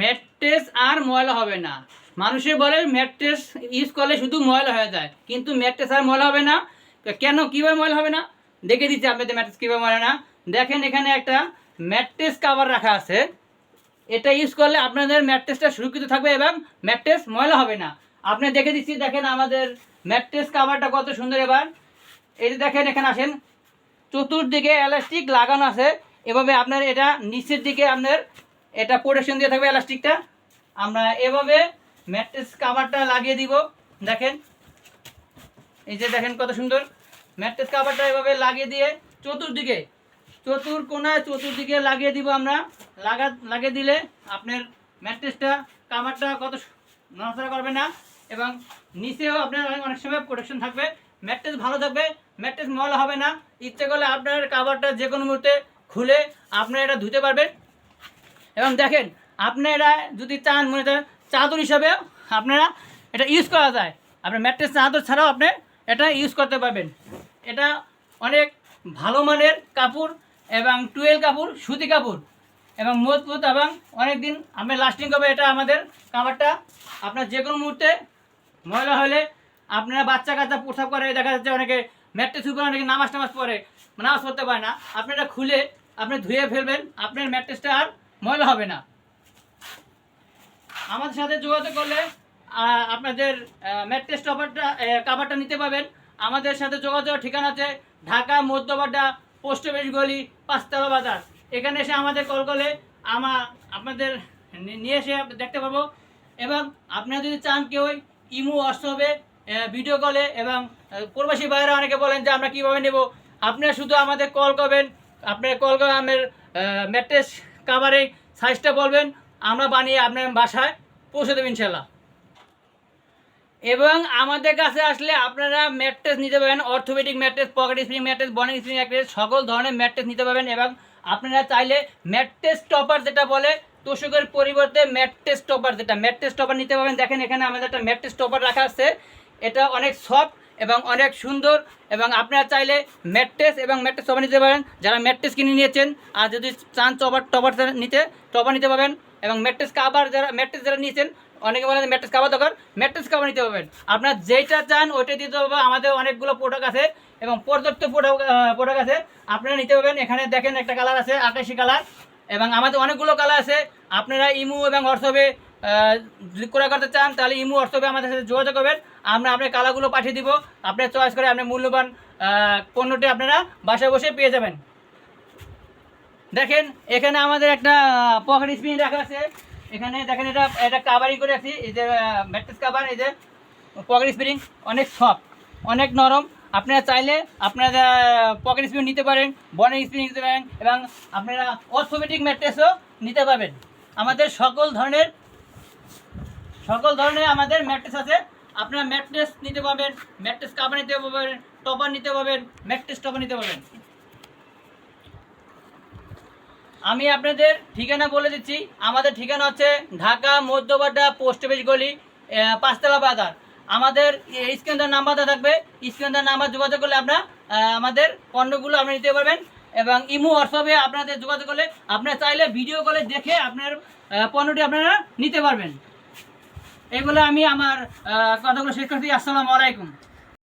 Mattress আর ময়লা হবে না। মানুষে বলে ম্যাট্রেস ইউজ করলে শুধু ময়লা হয়ে যায়। কিন্তু ম্যাট্রেস আর ময়লা হবে না। কেন, কীভাবে ময়লা হবে না? দেখে দিচ্ছি আপনাদের ম্যাট্রেস কীভাবে ময়লা না। দেখেন এখানে একটা ম্যাট্রেস কাভার রাখা আছে। এটা ইউজ করলে আপনাদের ম্যাট্রেসটা সুরক্ষিত থাকবে এবং ম্যাট্রেস ময়লা হবে না। আপনি দেখে দিচ্ছি, দেখেন আমাদের ম্যাট্রেস কাভারটা কত সুন্দর এবার। এই যে দেখেন, এখানে আসেন। চতুর্দিকে এলাস্টিক লাগানো আছে। এভাবে আপনার এটা নিচের দিকে আপনার এটা প্রোটেকশন দিয়ে থাকবে এলাস্টিকটা আমরা এভাবে ম্যাট্রেস কাভারটা লাগিয়ে দিব। দেখেন, এই যে দেখেন কত সুন্দর। ম্যাট্রেস কাভারটা এভাবে লাগিয়ে দিয়ে চতুর্দিকে, চতুর কোনায় চতুর্দিকে লাগিয়ে দিব আমরা। লাগা, লাগিয়ে দিলে আপনার ম্যাট্রেসটা কাভারটা কত নড়াচড়া করবে না। এবং নিচেও আপনার অনেক সময় প্রোটেকশন থাকবে। ম্যাট্রেস ভালো থাকবে ম্যাট্রেস ময়লা হবে না। ইচ্ছে করলে আপনার কাভারটা যে কোনো মুহূর্তে খুলে আপনারা এটা ধুতে পারবেন। এবং দেখেন, আপনারা যদি চান মনে করেন চাদর হিসাবে আপনারা এটা ইউজ করা যায়। আপনার ম্যাট্রেস চাদর ছাড়াও আপনি এটা ইউজ করতে পারবেন। এটা অনেক ভালো মানের কাপড় এবং টুয়েল কাপড়, সুতি কাপড় এবং মজবুত এবং অনেক দিন আপনার লাস্টিং করবে এটা আমাদের কাভারটা আপনার যে কোনো মুহূর্তে ময়লা হলে আপনারা বাচ্চা কাচ্চা প্রসাব করে, দেখা যাচ্ছে অনেকে ম্যাট্রেস উপরে, অনেকে নামাজ টামাজ পরে নামাজ পড়তে পারে না। আপনি এটা খুলে, আপনি ধুয়ে ফেলবেন, আপনার ম্যাট্রেসটা আর ময়লা হবে না। আমাদের সাথে যোগাযোগ করলে আপনাদের ম্যাট্রেস টপারটা কাভারটা নিতে পারবেন। আমাদের সাথে যোগাযোগ ঠিকানা আছে ঢাকা, মধ্যবাড্ডা, পোস্ট অফিস গলি, পাঁচতলা বাজার। এখানে এসে আমাদের কল করলে আমা, আপনাদের নিয়ে এসে দেখতে পাবো এবং আপনারা যদি চান কেউ ইমো, হোয়াটসঅ্যাপে ভিডিও কলে এবং প্রবাসী বাইরে অনেকে বলেন যে আমরা কীভাবে নেব। আপনারা শুধু আমাদের কল করবেন। আপনার কল করে আমার ম্যাট্রেস কাভারে সাইজটা বলবেন, আমরা বানিয়ে আপনার বাসায় পৌঁছে দেবেন ইনশাল্লাহ এবং আমাদের কাছে আসলে আপনারা ম্যাট্রেস নিতে পারবেন orthopedic mattress pocket spring mattress bonnell spring mattress, সকল ধরনের ম্যাট্রেস নিতে পারবেন এবং আপনারা চাইলে ম্যাট্রেস টপার যেটা বলে, তোষকের পরিবর্তে ম্যাট্রেস টপার যেটা, ম্যাট্রেস টপার নিতে পারবেন। দেখেন এখানে আমাদের একটা ম্যাট্রেস টপার রাখা আছে, এটা অনেক সফট এবং অনেক সুন্দর এবং আপনারা চাইলে ম্যাট্রেস এবং ম্যাট্রেস টপার নিতে পারেন। যারা ম্যাট্রেস কিনে নিয়েছেন, আর যদি চান টপার টপার নিতে টপার নিতে পারবেন। এবং ম্যাট্রেস কাভার যারা ম্যাট্রেস যারা নিয়েছেন, অনেকে বলেন ম্যাট্রেস কাবার দরকার। ম্যাট্রেস কাভার নিতে পারবেন। আপনার যেটা চান ওইটা দিতে হবে। আমাদের অনেকগুলো প্রোডাক্ট আছে এবং পর্যাপ্ত প্রোডাক্ট প্রোডাক্ট আছে। আপনারা নিতে পারবেন। এখানে দেখেন একটা কালার আছে, আকাশি কালার এবং আমাদের অনেকগুলো কালার আছে। আপনারা ইমু এবং হোয়াটসঅ্যাপে ক্রয় করতে চান, তাহলে ইমু হোয়াটসঅ্যাপে আমাদের সাথে যোগাযোগ করবেন। আমরা আপনার কালারগুলো পাঠিয়ে দিব। আপনার চয়েস করে আপনার মূল্যবান পণ্যটি আপনারা বাসায় বসে পেয়ে যাবেন। দেখেন, এখানে আমাদের একটা পকেট স্পিন রাখা আছে। এখানে দেখেন এটা এটা কাভারিং করে রাখছি। এই যে ম্যাট্রেস কাভার এই যে পকেট স্প্রিং অনেক সফট অনেক নরম। আপনারা চাইলে আপনারা পকেট স্প্রিং নিতে পারেন, বনের স্প্রিং নিতে পারেন এবং আপনারা অর্থোপেডিক ম্যাট্রেসও নিতে পারবেন। আমাদের সকল ধরনের সকল ধরনের আমাদের ম্যাট্রেস আছে। আপনারা ম্যাট্রেস নিতে পারবেন, ম্যাট্রেস কাভার নিতে পারবেন, টপার নিতে পারবেন, ম্যাট্রেস টপার নিতে পারবেন। আমি আপনাদের ঠিকানা বলে দিচ্ছি। আমাদের ঠিকানা হচ্ছে ঢাকা মধ্যবাড্ডা পোস্ট অফিস গলি পাঁচতলা বাজার। আমাদের স্ক্যান্ডার নাম্বারটা থাকবে। স্ক্যান্ডার নাম্বার যোগাযোগ করলে আপনারা আমাদের পণ্যগুলো আপনি নিতে পারবেন এবং ইমো, হোয়াটসঅ্যাপে আপনাদের যোগাযোগ করলে আপনারা চাইলে ভিডিও কলে দেখে আপনার পণ্যটি আপনারা নিতে পারবেন। এই বলে আমি আমার কথাগুলো শেষ করছি আসসালামু আলাইকুম।